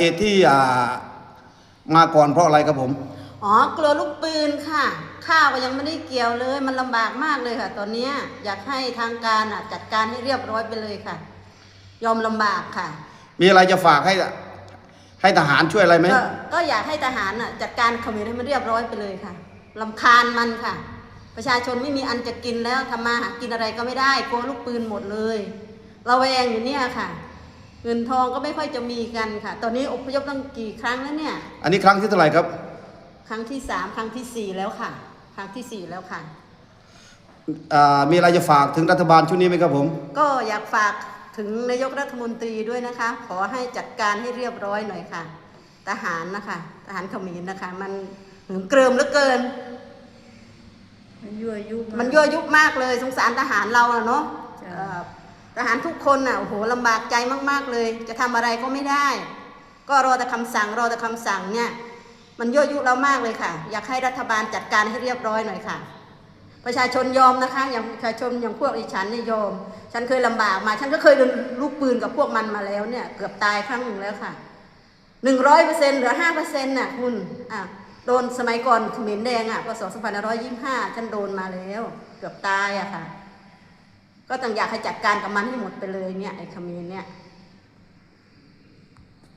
เหตุที่อ่ามาก่อนเพราะอะไรครับผม อ๋อกลัวลูกปืนค่ะ ข้าวก็ยังไม่ได้เกี่ยวเลย มันลำบากมากเลยค่ะ ตอนเนี้ยอยากให้ทางการอะจัดการให้เรียบร้อยไปเลยค่ะ ยอมลำบากค่ะมีอะไรจะฝากให้ ให้ทหารช่วยอะไรไหม ก็ก็อยากให้ทหารอะจัดการเขมรให้มันเรียบร้อยไปเลยค่ะลำคาญมันค่ะ ประชาชนไม่มีอันจะกินแล้วทำมาหากินอะไรก็ไม่ได้กลัวลูกปืนหมดเลยระแวงอยู่เนี่ยค่ะ เงินทองก็ไม่ค่อยจะมีกันค่ะ ตอนนี้อพยพตั้งกี่ครั้งแล้วเนี่ย อันนี้ครั้งที่เท่าไหร่ครับ ครั้งที่สามครั้งที่สี่แล้วค่ะ ครั้งที่สี่แล้วค่ะ อ่า มีอะไรจะฝากถึงรัฐบาลชุดนี้ไหมครับผม ก็อยากฝากถึงนายกรัฐมนตรีด้วยนะคะ ขอให้จัดการให้เรียบร้อยหน่อยค่ะ ทหารนะคะ ทหารเขมรนะคะ มันหืมเกริมเหลือเกิน มันยั่วยุากมันยั่วยุมากเลยสงสารทหารเราอะเนาะจ้ะเอ่อ ทหารทุกคนอะโอ้โหลำบากใจมาก ๆเลย จะทำอะไรก็ไม่ได้ ก็รอแต่คำสั่งรอแต่คำสั่งเนี่ยมันยั่วยุเรามากเลยค่ะ อยากให้รัฐบาลจัดการให้เรียบร้อยหน่อยค่ะ ประชาชนยอมนะคะอย่างประชาชนอย่างพวกดิฉันเนี่ยยอม ฉันเคยลำบากมา ฉันก็เคยโดนลูกปืนกับพวกมันมาแล้วเนี่ยเกือบตายครั้งหนึ่งแล้วค่ะหนึ่งร้อยเปอร์เซ็นต์หลือห้าเปอร์เซ็นต์น่ะคุณอะโดนสมัยก่อนเขมรแดงอะพศสองพันห้าร้อยยี่สิบห้าฉันโดนมาแล้ว เกือบตายอะค่ะ ก็ต้องอยากให้จัดการกับมันให้หมดไปเลยเนี่ยไอ้เขมรเนี่ย